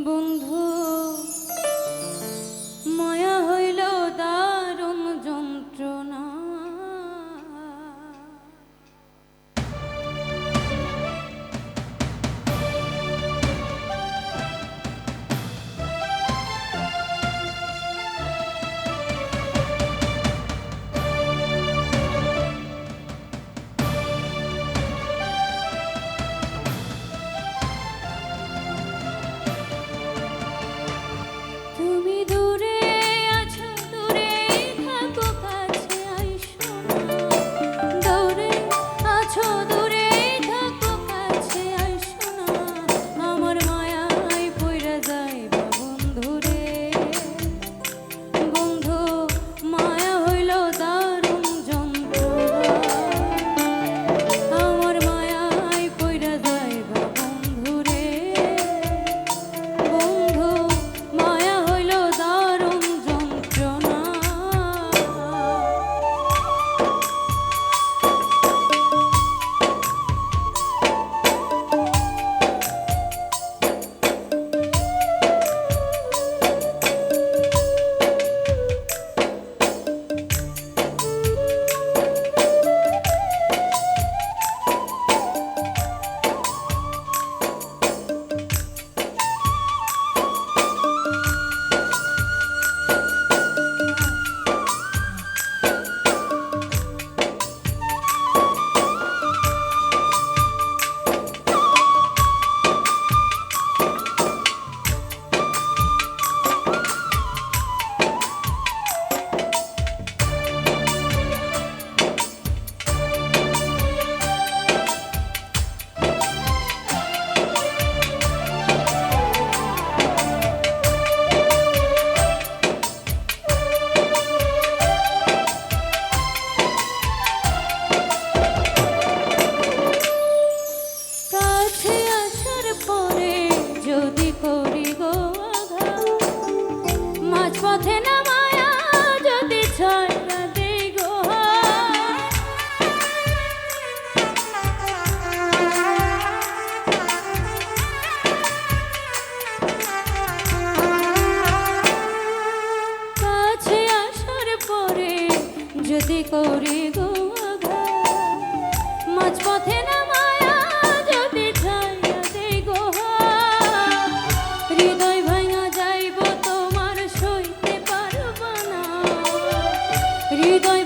বন্ধু। যদি করি গো মাঝ না মায়া যদি ঠাইয়া দেই গো হৃদয় ভাইয়া যাইব তোমার সইতে পারব না। হৃদয়